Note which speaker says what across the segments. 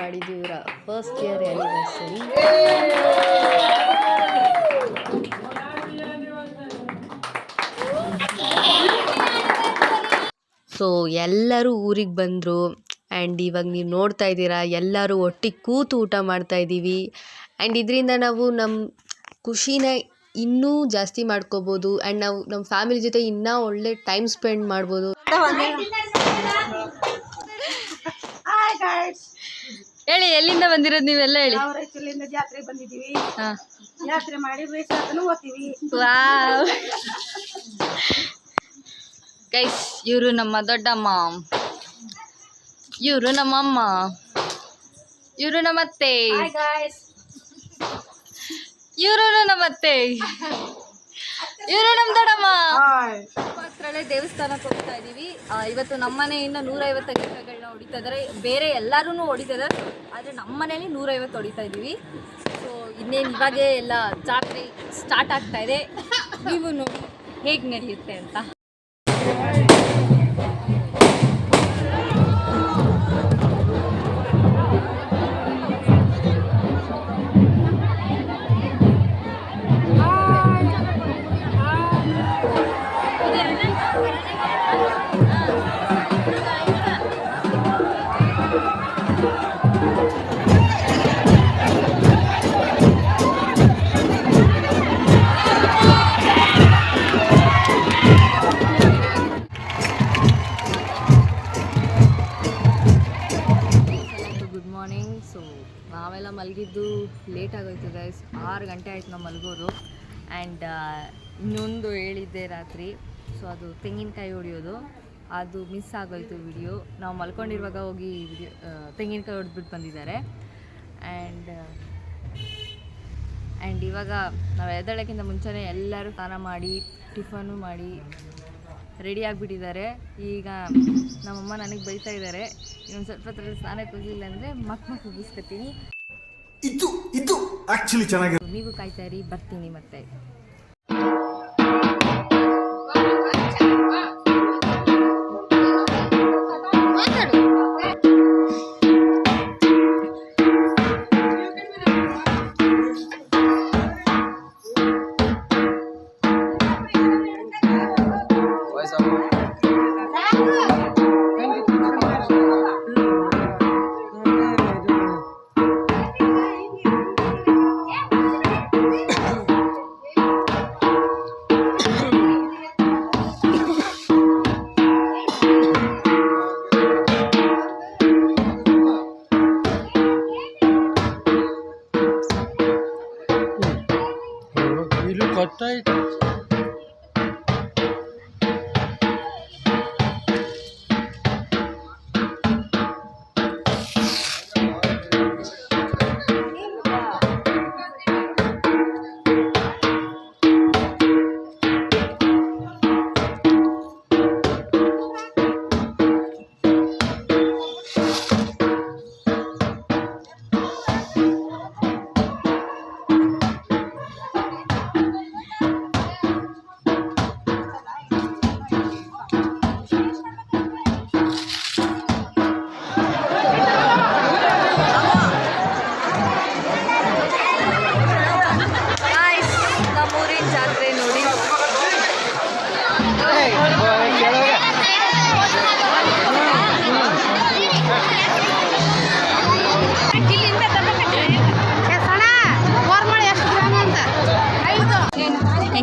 Speaker 1: ಮಾಡಿದ್ವಿ ಇವರ first year anniversary so ಎಲ್ಲರೂ ಊರಿಗೆ ಬಂದರು. ಆ್ಯಂಡ್ ಇವಾಗ ನೀವು ನೋಡ್ತಾ ಇದ್ದೀರಾ, ಎಲ್ಲರೂ ಒಟ್ಟಿಗೆ ಕೂತು ಊಟ ಮಾಡ್ತಾ ಇದ್ದೀವಿ. ಆ್ಯಂಡ್ ಇದರಿಂದ ನಾವು ನಮ್ಮ ಖುಷಿನ ಇನ್ನೂ ಜಾಸ್ತಿ ಮಾಡ್ಕೋಬೋದು. ಆ್ಯಂಡ್ ನಾವು ನಮ್ಮ ಫ್ಯಾಮಿಲಿ ಜೊತೆ ಇನ್ನೂ ಒಳ್ಳೆ ಟೈಮ್ ಸ್ಪೆಂಡ್ ಮಾಡ್ಬೋದು. ಹೇಳಿ ಎಲ್ಲಿಂದ ಬಂದಿರೋದು ನೀವೆಲ್ಲ ಹೇಳಿ?
Speaker 2: ನಾವು ರಾಯಚೂರಿಂದ ಜಾತ್ರೆ ಬಂದಿದ್ದೀವಿ.
Speaker 1: ಹಾಂ.
Speaker 2: ಜಾತ್ರೆ ಮಾಡಿ ಬೇಸಾದನು ಓದ್ತೀವಿ
Speaker 1: ವಾವ್. ಗೈಸ್ ಇವರು ನಮ್ಮ ದೊಡ್ಡಮ್ಮ. ಇವರು ನಮ್ಮಮ್ಮ ಇವರು ನಮ್ಮತ್ತೆ ಇವರು ನಮ್ಮತ್ತೆ ಇವರು ನಮ್ಮ ದೊಡ್ಡಮ್ಮ. ಹತ್ರಳೆ ದೇವಸ್ಥಾನಕ್ಕೆ ಹೋಗ್ತಾ ಇದ್ದೀವಿ ಇವತ್ತು ನಮ್ಮ ಮನೆಯಿಂದ ನೂರೈವತ್ತು ಗೀತಗಳನ್ನ ಹೊಡಿತಾ ಇದ್ದಾರೆ ಬೇರೆ ಎಲ್ಲರೂ ಹೊಡಿತಾ ಇದ್ದಾರೆ ಆದರೆ ನಮ್ಮ ಮನೇಲಿ ನೂರೈವತ್ತು ಹೊಡಿತಾ ಇದ್ದೀವಿ ಸೊ ಇನ್ನೇನು ಇವಾಗೇ ಎಲ್ಲ ಜಾತ್ರೆ ಸ್ಟಾರ್ಟ್ ಆಗ್ತಾ ಇದೆ. ನೀವು ನೋಡಿ ಹೇಗೆ ನಡೆಯುತ್ತೆ ಅಂತ. ಮಲಗಿದ್ದು ಲೇಟ್ ಆಗೋಯ್ತು ಗೈಸ್ ಆರು ಗಂಟೆ ಆಯ್ತು ನಾವು ಮಲಗೋದು. ಆ್ಯಂಡ್ ಇನ್ನೊಂದು ಹೇಳಿದ್ದೆ ರಾತ್ರಿ. ಸೊ ಅದು ತೆಂಗಿನಕಾಯಿ ಹೊಡಿಯೋದು. ಅದು ಮಿಸ್ ಆಗೋಯ್ತು ವಿಡಿಯೋ ನಾವು ಮಲ್ಕೊಂಡಿರುವಾಗ ಹೋಗಿ ವಿಡಿಯೋ ತೆಂಗಿನಕಾಯಿ ಹೊಡೆದ್ಬಿಟ್ಟು ಬಂದಿದ್ದಾರೆ. ಆ್ಯಂಡ್ ಆ್ಯಂಡ್ ಇವಾಗ ನಾವು ಎದ್ದೇಳೋಕ್ಕಿಂತ ಮುಂಚೆನೇ ಎಲ್ಲರೂ ಸ್ನಾನ ಮಾಡಿ, ಟಿಫನು ಮಾಡಿ ರೆಡಿ ಆಗಿಬಿಟ್ಟಿದ್ದಾರೆ. ಈಗ ನಮ್ಮಮ್ಮ ನನಗೆ ಬೈತಾ ಇದ್ದಾರೆ. ಇನ್ನೊಂದು ಸ್ವಲ್ಪ ಹತ್ರ ಸ್ನಾನಕ್ಕೆ ಹೋಗಿಲ್ಲ ಅಂದರೆ ಮಕ್ ಮಕ್
Speaker 3: ಇದು ಇದು ಆಕ್ಚುಲಿ ಚೆನ್ನಾಗಿ
Speaker 1: ನೀವು ಕಾಯ್ತಾ ಇರಿ ಬರ್ತೀನಿ ಮತ್ತೆ.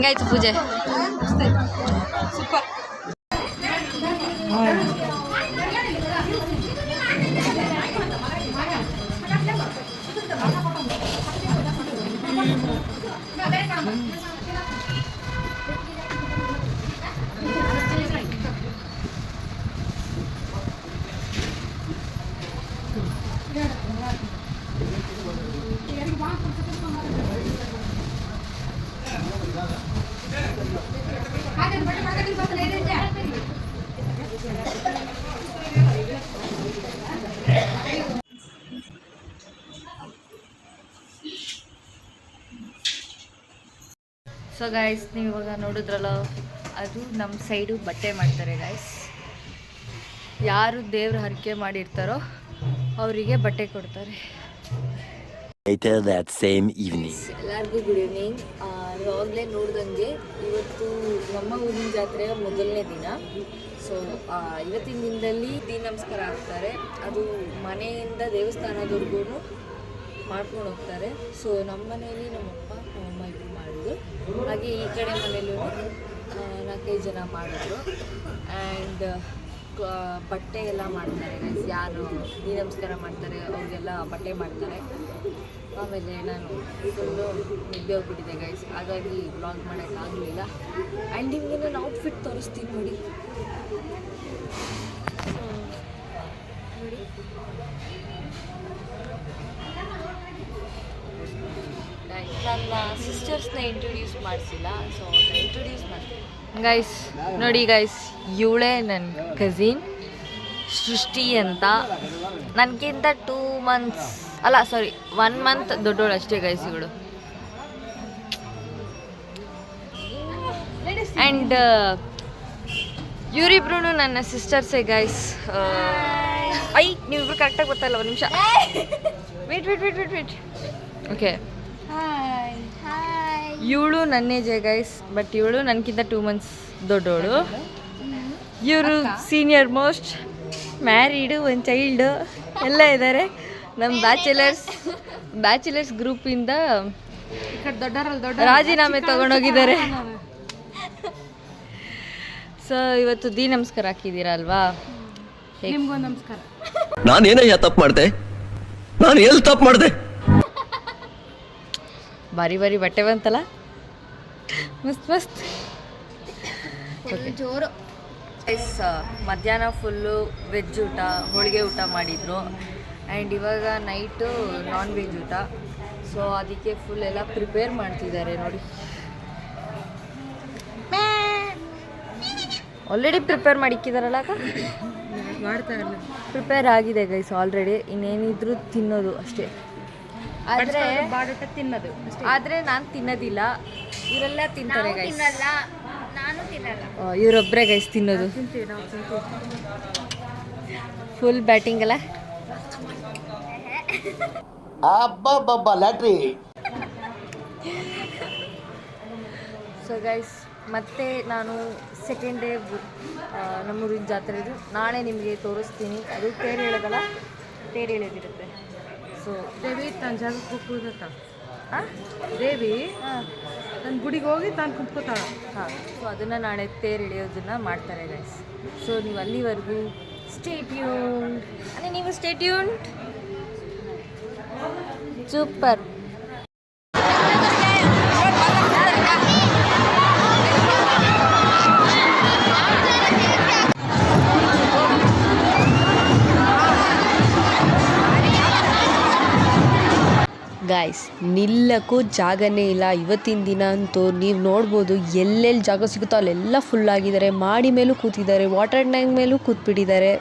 Speaker 1: ಹೆಂಗಾಯ್ತು ಪೂಜೆ ಸೊ ಗಾಯ್ಸ್ ನೀವು ಇವಾಗ ನೋಡಿದ್ರಲ್ಲ ಅದು ನಮ್ಮ ಸೈಡು ಬಟ್ಟೆ ಮಾಡ್ತಾರೆ ಗಾಯ್ಸ್ ಯಾರು ದೇವ್ರ ಹರಕೆ ಮಾಡಿರ್ತಾರೋ ಅವರಿಗೆ ಬಟ್ಟೆ ಕೊಡ್ತಾರೆ.
Speaker 4: Later that same evening.
Speaker 1: ಎಲ್ಲರಿಗೂ ಗುಡ್ ಈವ್ನಿಂಗ್ ಆಗಲೇ ನೋಡ್ದಂಗೆ ಇವತ್ತು ನಮ್ಮ ಊರಿನ ಜಾತ್ರೆಯ ಮೊದಲನೇ ದಿನ. ಸೊ ಇವತ್ತಿನ ದಿನದಲ್ಲಿ ದೀ ನಮಸ್ಕಾರ ಆಗ್ತಾರೆ. ಅದು ಮನೆಯಿಂದ ದೇವಸ್ಥಾನದವರೆಗೂ ಮಾಡ್ಕೊಂಡು ಹೋಗ್ತಾರೆ. ಸೊ ನಮ್ಮ ಮನೆಯಲ್ಲಿ ಮಾಡಿದ್ರು ಹಾಗೆ ಈ ಕಡೆ ಮನೆಯಲ್ಲೂ ನಾಲ್ಕೈದು ಜನ ಮಾಡಿದ್ರು. ಆ್ಯಂಡ್ ಬಟ್ಟೆ ಎಲ್ಲ ಮಾಡ್ತಾರೆ ಗೈಸ್ ಯಾರು ಈ ನಮಸ್ಕಾರ ಮಾಡ್ತಾರೆ, ಅವ್ರಿಗೆಲ್ಲ ಬಟ್ಟೆ ಮಾಡ್ತಾರೆ. ಆಮೇಲೆ ನಾನು ಫುಲ್ಲು ನಿದ್ದೆ ಹೋಗ್ಬಿಟ್ಟಿದ್ದೆ ಗೈಸ್ ಹಾಗಾಗಿ ಬ್ಲಾಗ್ ಮಾಡೋಕ್ಕಾಗಲಿಲ್ಲ ಆ್ಯಂಡ್ ನಿಮಗೆ ನಾನು ಔಟ್ಫಿಟ್ ತೋರಿಸ್ತೀನಿ ನೋಡಿ. ನೋಡಿ. ಇಂಟ್ರೊಡ್ಯೂಸ್ ಮಾಡಿಸಿಲ್ಲ ಸೊ ಇಂಟ್ರೊಡ್ಯೂಸ್ ಮಾಡ್ತೀನಿ. ಗೈಸ್ ನೋಡಿ ಗೈಸ್ ಇವಳೇ ನನ್ನ ಕಝಿನ್ ಸೃಷ್ಟಿ ಅಂತ. ನನಗಿಂತ ಟೂ ಮಂತ್ಸ್ ಅಲ್ಲ ಸಾರಿ ಒನ್ ಮಂತ್ ದೊಡ್ಡೋಳು ಅಷ್ಟೇ ಗೈಸ್ ಇವಳು. ಆ್ಯಂಡ್ ಇವರಿಬ್ರು ನನ್ನ ಸಿಸ್ಟರ್ಸೇ ಗೈಸ್ ಐ ನೀವಿಬ್ರು ಕರೆಕ್ಟಾಗಿ ಗೊತ್ತಲ್ಲ ಒಂದು ನಿಮಿಷ. Wait wait wait wait wait okay ಇವಳು ನನ್ನೇ ಜೆ ಗೈಸ್ ಬಟ್ ಇವಳು ನನಗಿಂತ ಟೂ ಮಂತ್ಸ್ ದೊಡ್ಡವಳು. ಇವರು ಸೀನಿಯರ್ ಮೋಸ್ಟ್ ಮ್ಯಾರೀಡು ಒಂದು ಚೈಲ್ಡು ಎಲ್ಲ ಇದ್ದಾರೆ ನಮ್ಮ ಬ್ಯಾಚುಲರ್ಸ್ ಬ್ಯಾಚುಲರ್ಸ್ ಗ್ರೂಪಿಂದ ರಾಜೀನಾಮೆ ತಗೊಂಡೋಗಿದ್ದಾರೆ. ಸೊ ಇವತ್ತು ದಿ ನಮಸ್ಕಾರ ಹಾಕಿದ್ದೀರಾ ಅಲ್ವಾ?
Speaker 2: ನಮಸ್ಕಾರ ನಮಸ್ಕಾರ.
Speaker 4: ನಾನೇನಯ್ಯ ತಪ್ಪು ಮಾಡಿದೆ? ನಾನು ಎಲ್ಲಿ ತಪ್ಪು ಮಾಡ್ದೆ?
Speaker 1: ಬಾರಿ ಬಾರಿ ಬಟ್ಟೆ ಬಂತಲ್ಲ? ಮಸ್ತ್ ಮಸ್ತ್. ಜೋರು. ಎಸ್ ಮಧ್ಯಾಹ್ನ ಫುಲ್ಲು ವೆಜ್ ಊಟ ಹೋಳಿಗೆ ಊಟ ಮಾಡಿದರು. ಆ್ಯಂಡ್ ಇವಾಗ ನೈಟು ನಾನ್ ವೆಜ್ ಊಟ. ಸೊ ಅದಕ್ಕೆ ಫುಲ್ ಎಲ್ಲ ಪ್ರಿಪೇರ್ ಮಾಡ್ತಿದ್ದಾರೆ ನೋಡಿ. ಆಲ್ರೆಡಿ ಪ್ರಿಪೇರ್ ಮಾಡಿಕ್ಕಿದಾರಲ್ಲ ಅಕ್ಕ? ಪ್ರಿಪೇರ್ ಆಗಿದೆ ಗೈಸ್ ಆಲ್ರೆಡಿ ಇನ್ನೇನಿದ್ರು ತಿನ್ನೋದು ಅಷ್ಟೇ. ಆದರೆ
Speaker 2: ಬಾಡಟ ತಿನ್ನೋದು
Speaker 1: ಆದರೆ ನಾನು ತಿನ್ನೋದಿಲ್ಲ. ಇವರೆಲ್ಲ ತಿಂತಾರೆ ಗೈಸ್
Speaker 2: ನಾನು ತಿನ್ನಲ್ಲ.
Speaker 1: ಇವರೊಬ್ಬರೇ ಗೈಸ್ ತಿನ್ನೋದು.
Speaker 2: ತಿಂತೀವಿ ನಾವು ತಿಂತೀವಿ
Speaker 1: ಫುಲ್ ಬ್ಯಾಟಿಂಗ್ ಅಲ್ಲ?
Speaker 4: ಅಬ್ಬಬ್ಬಬ್ಬ ಲ್ಯಾಟ್ರಿ.
Speaker 1: ಸೊ ಗೈಸ್ ಮತ್ತೆ ನಾನು ಸೆಕೆಂಡ್ ಡೇ ನಮ್ಮೂರಿನ ಜಾತ್ರೆದು ನಾಳೆ ನಿಮಗೆ ತೋರಿಸ್ತೀನಿ. ಅದು ತೇರು ಹೇಳೋದಲ್ಲ? ತೇರು ಹೇಳೋದಿರುತ್ತೆ ಸೊ
Speaker 2: ದೇವಿ ತನ್ನ ಜಾಗಕ್ಕೆ ಹೋಗ್ಬೋದತ್ತ ದೇವಿ ತನ್ನ ಗುಡಿಗೆ ಹೋಗಿ ತಾನು ಕುಂತ್ಕೋತಾಳ.
Speaker 1: ಹಾಂ. ಸೊ ಅದನ್ನು ನಾಳೆ ತೇರು ಎಳೆಯೋದನ್ನ ಮಾಡ್ತಾರೆ ಗೈಸ್ ಸೊ ನೀವು ಅಲ್ಲಿವರೆಗೂ ಸ್ಟೇಟ್ಯೂನ್ ಅಂದರೆ ನೀವು ಸ್ಟೇಟ್ಯೂನ್ ಸೂಪರ್.
Speaker 5: ಗಾಯ್ಸ್ ನಿಲ್ಲಕ್ಕೂ ಜಾಗನೇ ಇಲ್ಲ. ಇವತ್ತಿನ ದಿನ ಅಂತೂ ನೀವು ನೋಡ್ಬೋದು, ಎಲ್ಲೆಲ್ಲಿ ಜಾಗ ಸಿಗುತ್ತೋ ಅಲ್ಲೆಲ್ಲ ಫುಲ್ ಆಗಿದ್ದಾರೆ. ಮಾಡಿ ಮೇಲೂ ಕೂತಿದ್ದಾರೆ ವಾಟರ್ ಟ್ಯಾಂಕ್ ಮೇಲೂ ಕೂತ್ಬಿಟ್ಟಿದ್ದಾರೆ.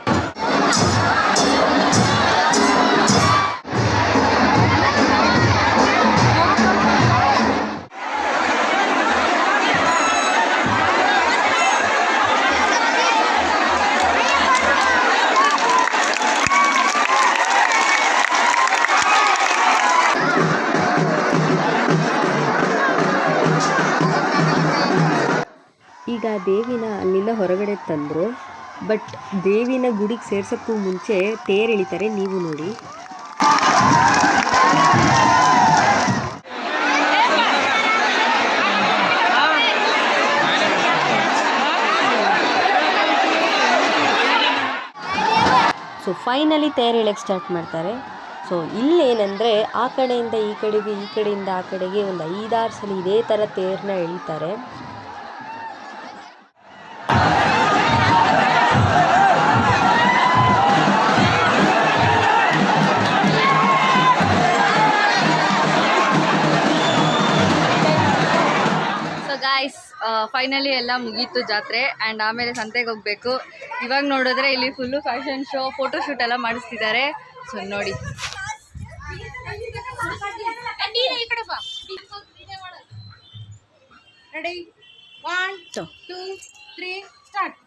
Speaker 5: ತಂದರು. ಬಟ್ ದೇವಿನ ಗುಡಿಗೆ ಸೇರ್ಸೋಕ್ಕೂ ಮುಂಚೆ ತೇರು ಎಳಿತಾರೆ, ನೀವು ನೋಡಿ. ಸೊ ಫೈನಲಿ ತೇರು ಎಳಕ್ಕೆ ಸ್ಟಾರ್ಟ್ ಮಾಡ್ತಾರೆ. ಸೊ ಇಲ್ಲೇನೆಂದರೆ ಆ ಕಡೆಯಿಂದ ಈ ಕಡೆಗೆ, ಈ ಕಡೆಯಿಂದ ಆ ಕಡೆಗೆ ಒಂದು ಐದಾರು ಸಲ ಇದೇ ಥರ ತೇರನ್ನ ಎಳಿತಾರೆ.
Speaker 1: ಫೈನಲಿ ಎಲ್ಲ ಮುಗೀತು ಜಾತ್ರೆ ಆ್ಯಂಡ್ ಆಮೇಲೆ ಸಂತೆಗೆ ಹೋಗಬೇಕು. ಇವಾಗ ನೋಡಿದ್ರೆ ಇಲ್ಲಿ ಫುಲ್ಲು ಫ್ಯಾಷನ್ ಶೋ ಫೋಟೋಶೂಟ್ ಎಲ್ಲ ಮಾಡಿಸ್ತಿದ್ದಾರೆ ಸೊ ನೋಡಿ.
Speaker 2: Ready one two three start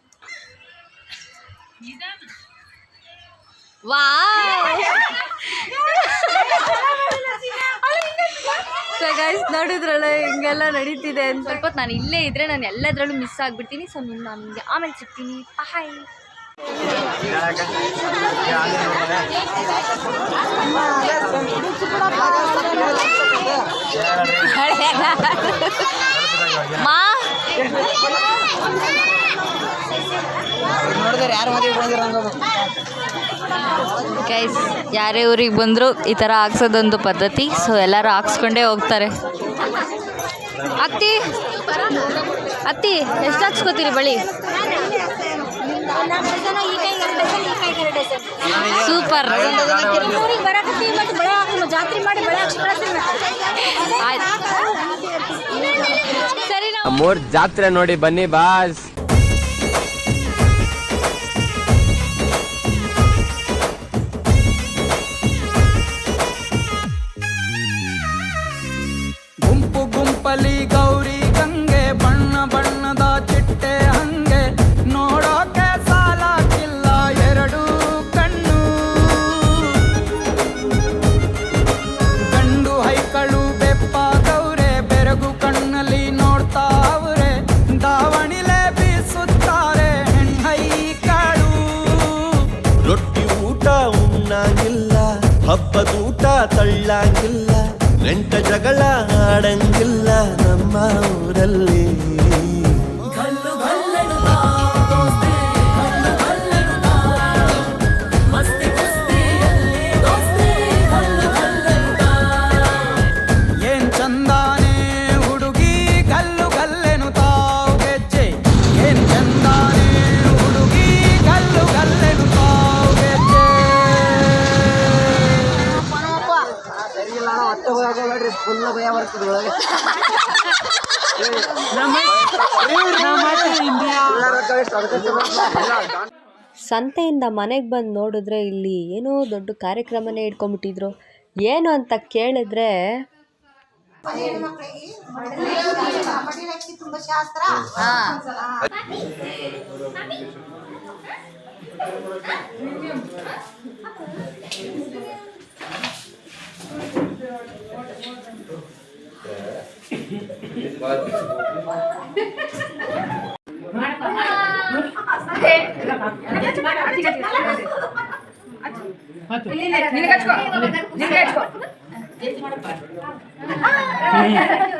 Speaker 1: guys ನೋಡಿದ್ರಲ್ಲ ಹಿಂಗೆಲ್ಲ ನಡೀತಿದೆ ಅಂತ. ಸ್ವಲ್ಪ ನಾನು ಇಲ್ಲೇ ಇದ್ರೆ ನಾನು ಎಲ್ಲದರಲ್ಲೂ ಮಿಸ್ ಆಗ್ಬಿಡ್ತೀನಿ. ಸೊ ನಾನು ನಿಮಗೆ ಆಮೇಲೆ ಸಿಗ್ತೀನಿ. ಬಾಯ್ ಮಾ. ಗೈಸ್ ಯಾರೇ ಊರಿಗೆ ಬಂದರೂ ಈ ಥರ ಹಾಕ್ಸೋದೊಂದು ಪದ್ಧತಿ. ಸೊ ಎಲ್ಲರೂ ಹಾಕ್ಸ್ಕೊಂಡೇ ಹೋಗ್ತಾರೆ. ಅತ್ತಿ ಅತ್ತಿ ಎಷ್ಟು ಹಾಕ್ಸ್ಕೋತೀರಿ ಬಳಿ? ಸೂಪರ್ ಸರಿ ನಾವು
Speaker 6: ಮೂರ್ ಜಾತ್ರೆ ನೋಡಿ ಬನ್ನಿ ಬಾಸ್
Speaker 7: Like. ಸಂತೆಯಿಂದ ಮನೆಗೆ ಬಂದು ನೋಡಿದ್ರೆ ಇಲ್ಲಿ
Speaker 8: ಏನೋ ದೊಡ್ಡ ಕಾರ್ಯಕ್ರಮನೇ ಇಟ್ಕೊಂಡ್ಬಿಟ್ಟಿದ್ರು ಏನು ಅಂತ
Speaker 5: ಕೇಳಿದ್ರೆ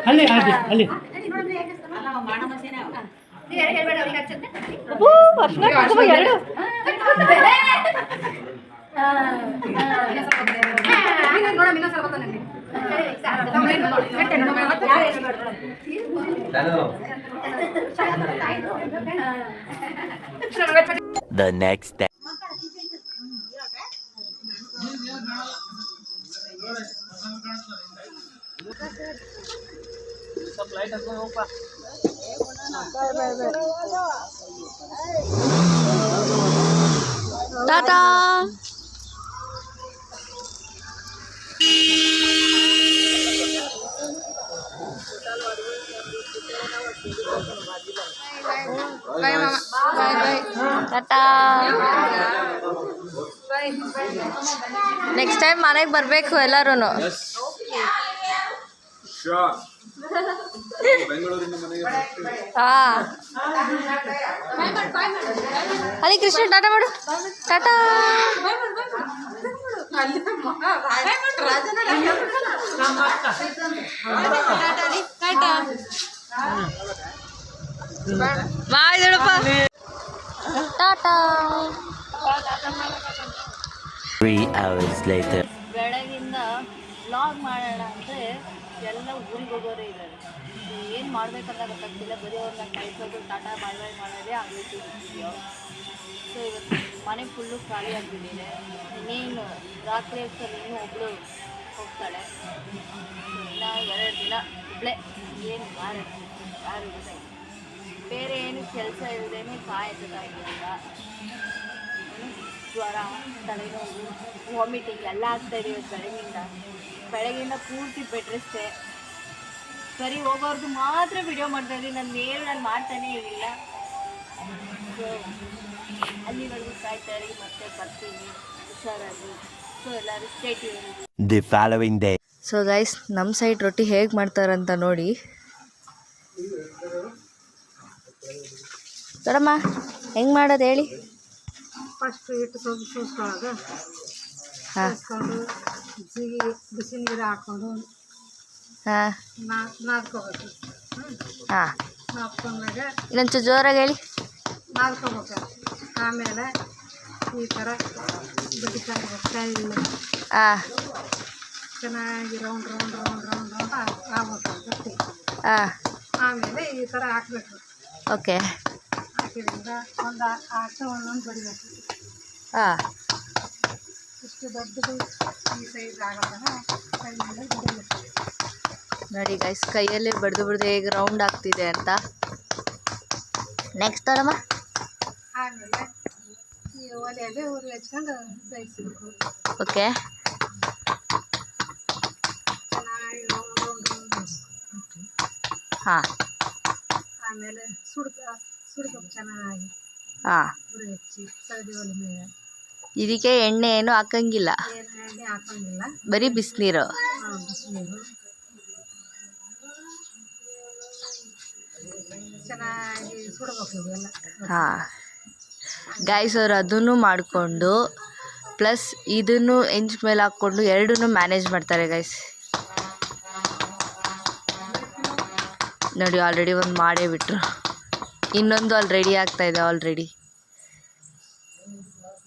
Speaker 5: ಅಲ್ಲಿ ಅಲ್ಲಿ ಅಲ್ಲಿ ಎರಡು ನೋಡಮ್ಮ ಇನ್ನೊಂದು ಸ್ವಲ್ಪ The next day. Ta-da!
Speaker 7: The next
Speaker 1: tata tata next time ಮನೆಗೆ ಬರಬೇಕು ಎಲ್ಲರೂ ಹಾ. ಅಲ್ಲಿ ಕೃಷ್ಣ ಟಾಟಾ ಮಾಡು. ಟಾಟಾ. ಟಾಟಾ ಬಾಯ್ ದೊಡಪ್ಪ ಟಾಟಾ.
Speaker 7: ತ್ರೀ ಅವರ್ಸ್ ಲೇಟರ್
Speaker 1: ಬೆಳಗಿಂದ ಲಾಗ್ ಮಾಡೋಣ ಅಂದರೆ ಎಲ್ಲ ಊರಿಗೆ ಹೋಗೋರೇ ಇದ್ದಾರೆ. ಏನು ಮಾಡ್ಬೇಕಂತ ಗೊತ್ತಾಗ್ತಿಲ್ಲ. ಬರೀ ಅವ್ರನ್ನ ಕೈಸೋದು ಟಾಟಾ ಬಾಯ್ ಬಾಯ್ ಮಾಡೋದೇ ವಿಡಿಯೋ ಸೊ ಇವತ್ತು ಮನೆ ಫುಲ್ಲು ಖಾಲಿ ಆಗಿಬಿಟ್ಟಿದೆ. ಇನ್ನೇನು ರಾತ್ರಿ ಹೊತ್ತಲ್ಲಿ ಇನ್ನೂ ಒಬ್ಬಳು ಹೋಗ್ತಾಳೆ. ಇನ್ನು ಎರಡು ದಿನ ಒಬ್ಬಳೇ ಏನು ಯಾರು ಯಾರು ಇಲ್ಲ. ಬೇರೆ ಏನು ಕೆಲಸ ಇಲ್ಲದೇನೆ ಕಾಯ್ತದಾಗಿಲ್ಲ ಜ್ವರ ತಲೆನೋವು ವಾಮಿಟಿಂಗ್ ಎಲ್ಲ ಆಗ್ತಾ ಇದೆ ಇವತ್ತು ಬೆಳಗಿಂದ. ಬೆಳಗಿಂದ ಪೂರ್ತಿ ಬೆಟ್ರಿಸ್ತೆ ಸರಿ ಹೋಗೋರ್ದು ಮಾತ್ರ ವಿಡಿಯೋ ಮಾಡ್ತಾ ಇದ್ದೀನಿ. ನಾನು ಏನು ನಾನು ಮಾಡ್ತಾನೇ ಇರಲಿಲ್ಲ. ಸೊ ಅಲ್ಲಿವರೆಗೂ ಕಾಯ್ತಾ ಇರಿ ಮತ್ತೆ ಬರ್ತೀನಿ.
Speaker 9: ಹುಷಾರಾಗಿ. ಸೊ ಎಲ್ಲರೂ stayed
Speaker 10: the following day
Speaker 1: so guys ನಮ್ಮ ಸೈಡ್ ರೊಟ್ಟಿ ಹೇಗೆ ಮಾಡ್ತಾರಂತ ನೋಡಿ. ದೊಡಮ್ಮ ಹೆಂಗೆ ಮಾಡೋದು ಹೇಳಿ?
Speaker 2: ಫಸ್ಟ್ ಹಿಟ್ಟು ಸ್ವಲ್ಪ ಸೂಸ್ಕೊಳ್ಳೋದು
Speaker 1: ಹಾಂ.
Speaker 2: ಸೋಸ್ಕೊಂಡು ಜೀರಿಗೆ ಬಿಸಿ ನೀರು ಹಾಕ್ಕೊಂಡು
Speaker 1: ಹಾಂ.
Speaker 2: ನಾ ನಾದ್ಕೋಬೇಕು.
Speaker 1: ಹಾಂ.
Speaker 2: ನಾದ್ಕೊಂಡಾಗ
Speaker 1: ಇನ್ನೊಂಚೂರು ಜೋರಾಗಿ ಹೇಳಿ.
Speaker 2: ನಾದ್ಕೋಬೇಕು. ಆಮೇಲೆ ಈ ಥರ ಬಡಿಸ್ಬೇಕು ಕೈಯಲ್ಲಿ
Speaker 1: ಹಾಂ.
Speaker 2: ಚೆನ್ನಾಗಿ round round round round round ಆಗ್ಬೇಕು.
Speaker 1: ಹಾಂ.
Speaker 2: ಆಮೇಲೆ ಈ ಥರ ಹಾಕ್ಬೇಕು.
Speaker 1: ಓಕೆ.
Speaker 2: ಹಾಕಿದ್ರಿಂದ ಒಂದು ಆಟ ಒಂದೊಂದು ಬಡಿಬೇಕು
Speaker 1: ಹಾಂ.
Speaker 2: ಇಷ್ಟು ದೊಡ್ಡದು ಈ ಸೈಜ್ ಬಡಿಬೇಕು
Speaker 1: ನೋಡಿ ಗೈಸ್ ಕೈಯಲ್ಲಿ ಬಡ್ದು ಬಡ್ದು ಹೇಗೆ ರೌಂಡ್ ಆಗ್ತಿದೆ ಅಂತ. ನೆಕ್ಸ್ಟ್ ಅಲ್ಲಮ್ಮ
Speaker 2: ಆಮೇಲೆ ಈ ಒಲೆಯಲ್ಲಿ ಉರಿ ಹಚ್ಕೊಂಡು ಬೇಯಿಸ್ಬೇಕು.
Speaker 1: ಓಕೆ ಹಾಂ.
Speaker 2: ಆಮೇಲೆ ಸುಡ್ಕ ಸುಡ್ಬೇಕು ಚೆನ್ನಾಗಿ
Speaker 1: ಹಾಂ.
Speaker 2: ಉರಿ ಹಚ್ಚಿ ಸೌದೆ ಒಲೆ ಮೇಲೆ.
Speaker 1: ಇದಕ್ಕೆ ಎಣ್ಣೆ ಏನು ಹಾಕಂಗಿಲ್ಲ.
Speaker 2: ಏನು ಎಣ್ಣೆ ಹಾಕೋಂಗಿಲ್ಲ.
Speaker 1: ಬರೀ ಬಿಸಿನೀರು.
Speaker 2: ಬಿಸಿನೀರು. ಚೆನ್ನಾಗಿ ಸುಡ್ಬೇಕು ಇವೆಲ್ಲ.
Speaker 1: ಹಾಂ. ಗೈಸ್ ಅವ್ರು ಅದನ್ನು ಮಾಡಿಕೊಂಡು ಪ್ಲಸ್ ಇದನ್ನು ಎಂಚ್ ಮೇಲೆ ಹಾಕ್ಕೊಂಡು ಎರಡನ್ನೂ ಮ್ಯಾನೇಜ್ ಮಾಡ್ತಾರೆ ಗೈಸ್ ನೋಡಿ ಆಲ್ರೆಡಿ ಒಂದು ಮಾಡೇ ಬಿಟ್ರು. ಇನ್ನೊಂದು ಅಲ್ಲಿ ರೆಡಿ ಆಗ್ತಾ ಇದೆ ಆಲ್ರೆಡಿ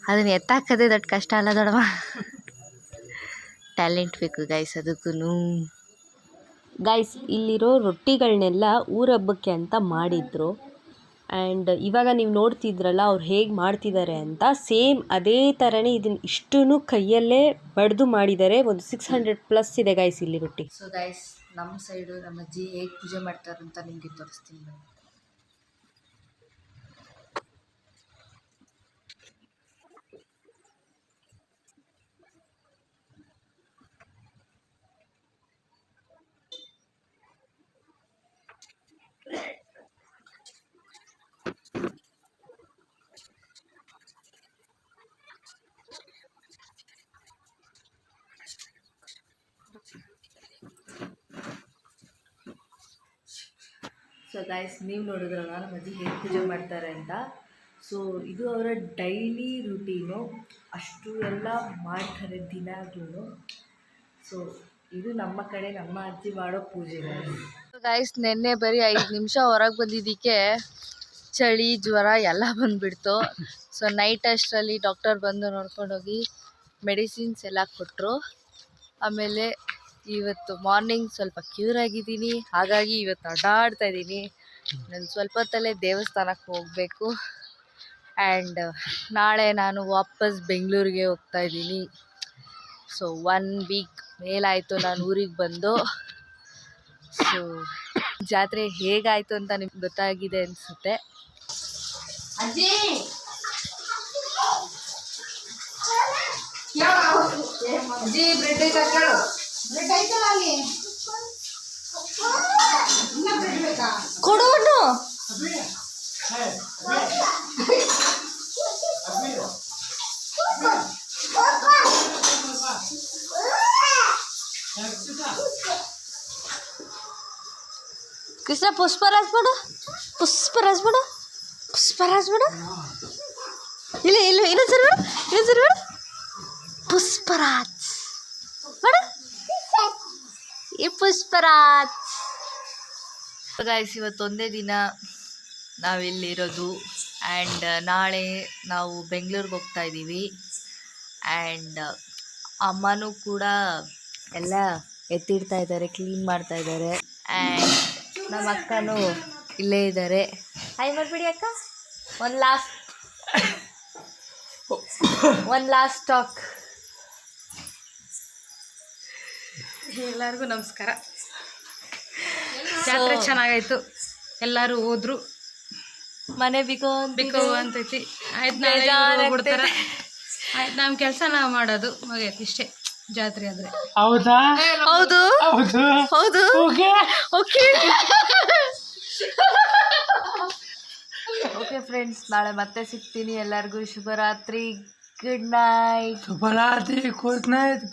Speaker 1: ಅದನ್ನು ಎತ್ತಾಕದೇ ದೊಡ್ಡ ಕಷ್ಟ ಅಲ್ಲ ದೊಡವ ಟ್ಯಾಲೆಂಟ್ ಬೇಕು ಗೈಸ್ ಅದಕ್ಕೂ ಗೈಸ್ ಇಲ್ಲಿರೋ ರೊಟ್ಟಿಗಳನ್ನೆಲ್ಲ ಊರ ಹಬ್ಬಕ್ಕೆ ಅಂತ ಮಾಡಿದ್ರು. ಆ್ಯಂಡ್ ಇವಾಗ ನೀವು ನೋಡ್ತಿದ್ರಲ್ಲ ಅವ್ರು ಹೇಗೆ ಮಾಡ್ತಿದ್ದಾರೆ ಅಂತ ಸೇಮ್ ಅದೇ ಥರನೇ ಇದನ್ನು ಇಷ್ಟೂ ಕೈಯಲ್ಲೇ ಬಡ್ದು ಮಾಡಿದ್ದಾರೆ ಒಂದು ಸಿಕ್ಸ್ ಹಂಡ್ರೆಡ್ ಪ್ಲಸ್ ಇದೆ ಗೈಸ್ ಇಲ್ಲಿ ರೊಟ್ಟಿ. ಸೊ ಗೈಸ್ ನಮ್ಮ ಸೈಡು ನಮ್ಮ ಅಜ್ಜಿ ಹೇಗೆ ಪೂಜೆ ಮಾಡ್ತಾರಂತ ನಿಮಗೆ ತೋರಿಸ್ತೀನಿ ಸೊ ಗಾಯ್ಸ್ ನೀವು ನೋಡಿದ್ರಲ್ಲ ನಮ್ಮ ಅಜ್ಜಿ ಹೇಗೆ ಪೂಜೆ ಮಾಡ್ತಾರೆ ಅಂತ. ಸೊ ಇದು ಅವರ ಡೈಲಿ ರುಟೀನು ಅಷ್ಟು ಎಲ್ಲ ಮಾಡ್ತಾರೆ ದಿನಾಗ್ಲೂ ಸೊ ಇದು ನಮ್ಮ ಕಡೆ ನಮ್ಮ ಅಜ್ಜಿ ಮಾಡೋ ಪೂಜೆ ಗಾಯ್ಸ್ ನಿನ್ನೆ ಬರೀ ಐದು ನಿಮಿಷ ಹೊರಗೆ ಬಂದಿದ್ದಕ್ಕೆ ಚಳಿ, ಜ್ವರ ಎಲ್ಲ ಬಂದುಬಿಡ್ತು. ಸೊ ನೈಟ್ ಅಷ್ಟರಲ್ಲಿ ಡಾಕ್ಟರ್ ಬಂದು ನೋಡ್ಕೊಂಡೋಗಿ ಮೆಡಿಸಿನ್ಸ್ ಎಲ್ಲ ಕೊಟ್ಟರು ಆಮೇಲೆ ಇವತ್ತು ಮಾರ್ನಿಂಗ್ ಸ್ವಲ್ಪ ಕ್ಯೂರ್ ಆಗಿದ್ದೀನಿ ಹಾಗಾಗಿ ಇವತ್ತು ಅಡ್ಡಾಡ್ತಾ ಇದ್ದೀನಿ. ನಾನು ಸ್ವಲ್ಪ ಹೊತ್ತಲ್ಲೇ ದೇವಸ್ಥಾನಕ್ಕೆ ಹೋಗಬೇಕು. ಆ್ಯಂಡ್ ನಾಳೆ ನಾನು ವಾಪಸ್ ಬೆಂಗಳೂರಿಗೆ ಹೋಗ್ತಾ ಇದ್ದೀನಿ. ಸೊ ಒನ್ ವೀಕ್ ಮೇಲಾಯಿತು ನಾನು ಊರಿಗೆ ಬಂದು. ಸೊ ಜಾತ್ರೆ ಹೇಗಾಯಿತು ಅಂತ ನಿಮ್ಗೆ ಗೊತ್ತಾಗಿದೆ ಅನಿಸುತ್ತೆ. ಕೊಡುವನು ಕೃಷ್ಣ ಪುಷ್ಪರಾಜ್ ಬಿಡು ಪುಷ್ಪರಾಜ್ ಬಿಡು ಪುಷ್ಪರಾಜ್ ಬಿಡು ಇಲ್ಲ ಇಲ್ಲ ಇನ್ನೊಂದ್ಸರಿ ಬಿಡು ಇನ್ನೊಂದ್ಸರಿ ಬಿಡು. ಪುಷ್ಪರಾಜ್ ಬಿಡು ಈ ಪುಷ್ಪರಾಜ್ ಗಾಯ್ಸ್ ಇವತ್ತೊಂದೇ ದಿನ ನಾವಿಲ್ಲಿರೋದು ಆ್ಯಂಡ್ ನಾಳೆ ನಾವು ಬೆಂಗಳೂರಿಗೆ ಹೋಗ್ತಾ ಇದ್ದೀವಿ ಆ್ಯಂಡ್ ಅಮ್ಮನೂ ಕೂಡ ಎಲ್ಲ ಎತ್ತಿಡ್ತಾ ಇದ್ದಾರೆ ಕ್ಲೀನ್ ಮಾಡ್ತಾ ಇದ್ದಾರೆ ಆ್ಯಂಡ್ ನಮ್ಮ ಅಕ್ಕನೂ ಇಲ್ಲೇ ಇದ್ದಾರೆ. ಹಾಯ್ ಮಾಡಿಬಿಡಿ ಅಕ್ಕ. ಒನ್ ಲಾಸ್ಟ್ ಒಂದು ಲಾಸ್ಟ್ ಟಾಕ್
Speaker 2: ಎಲ್ಲರಿಗೂ ನಮಸ್ಕಾರ. ಜಾತ್ರೆ ಚೆನ್ನಾಗಾಯ್ತು. ಎಲ್ಲರೂ ಹೋದ್ರು.
Speaker 1: ಮನೆ ಬಿಕೋ
Speaker 2: ಬಿಕೋ ಅಂತೈತಿ. ಆಯ್ತು ಹೋಗ್ಬಿಡ್ತಾರೆ. ಆಯ್ತು ನಮ್ಮ ಕೆಲಸ ನಾವು ಮಾಡೋದು. ಮಗೈತಿ ಇಷ್ಟೇ. ಜಾತ್ರೆ ಅಂದ್ರೆ
Speaker 1: ಹೌದಾ? ಹೌದು. ಹೌದು. ಓಕೆ. ಓಕೆ. ಫ್ರೆಂಡ್ಸ್ ನಾಳೆ ಮತ್ತೆ ಸಿಗ್ತೀನಿ ಎಲ್ಲರಿಗೂ. ಶುಭರಾತ್ರಿ.
Speaker 5: Good night.
Speaker 2: ಶುಭರಾತ್ರಿ. Good night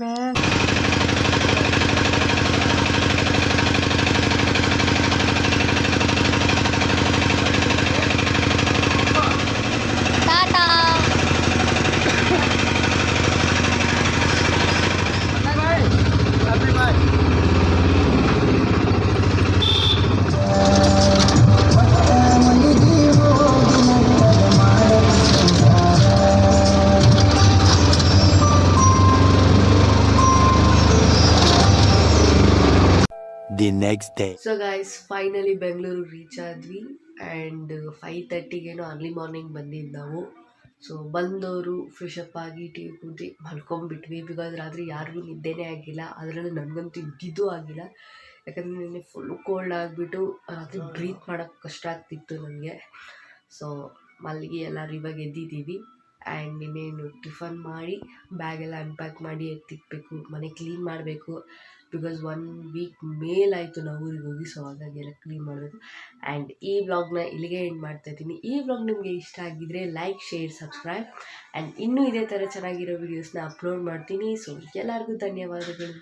Speaker 7: The day.
Speaker 5: So guys finally Bengaluru reach ಆದ್ವಿ ಆ್ಯಂಡ್ ಫೈವ್ ತರ್ಟಿಗೇನೋ ಅರ್ಲಿ ಮಾರ್ನಿಂಗ್ ಬಂದಿದ್ದು ನಾವು. ಸೊ ಬಂದವರು ಫ್ರೆಶಪ್ ಆಗಿ ಟೀ ಕುದಿ ಮಲ್ಕೊಂಡ್ಬಿಟ್ವಿ ಬಿಕಾಸ್ ರಾತ್ರಿ ಯಾರಿಗೂ ನಿದ್ದೆನೇ ಆಗಿಲ್ಲ. ಅದರಲ್ಲೂ ನನಗಂತೂ ಇದ್ದಿದ್ದೂ ಆಗಿಲ್ಲ. ಯಾಕಂದರೆ ನಿನ್ನೆ ಫುಲ್ ಕೋಲ್ಡ್ ಆಗಿಬಿಟ್ಟು ರಾತ್ರಿ ಬ್ರೀತ್ ಮಾಡೋಕ್ಕೆ ಕಷ್ಟ ಆಗ್ತಿತ್ತು ನನಗೆ. ಸೊ ಮಲ್ಲಿಗೆ ಎಲ್ಲರೂ ಇವಾಗ ಎದ್ದಿದ್ದೀವಿ ಆ್ಯಂಡ್ ಇನ್ನೇನು ಟಿಫನ್ ಮಾಡಿ ಬ್ಯಾಗೆಲ್ಲ ಅನ್ಪ್ಯಾಕ್ ಮಾಡಿ ಎತ್ತಿಕ್ಬೇಕು, ಮನೆ ಕ್ಲೀನ್ ಮಾಡಬೇಕು. ಬಿಕಾಸ್ ಒನ್ ವೀಕ್ ಮೇಲಾಯಿತು ನಾವು ಊರಿಗೆ ಹೋಗಿ ಸೊ ಹಾಗಾಗಿ ಎಲ್ಲ ಕ್ಲೀನ್ ಮಾಡಬೇಕು. ಆ್ಯಂಡ್ ಈ ವ್ಲಾಗ್ನ ಇಲ್ಲಿಗೆ ಎಂಡ್ ಮಾಡ್ತಾ ಇದ್ದೀನಿ. ಈ ವ್ಲಾಗ್ ನಿಮಗೆ ಇಷ್ಟ ಆಗಿದ್ದರೆ ಲೈಕ್ ಶೇರ್ ಸಬ್ಸ್ಕ್ರೈಬ್ ಆ್ಯಂಡ್ ಇನ್ನೂ ಇದೇ ಥರ ಚೆನ್ನಾಗಿರೋ ವೀಡಿಯೋಸ್ನ ಅಪ್ಲೋಡ್ ಮಾಡ್ತೀನಿ. ಸೊ ಎಲ್ಲರಿಗೂ ಧನ್ಯವಾದಗಳು.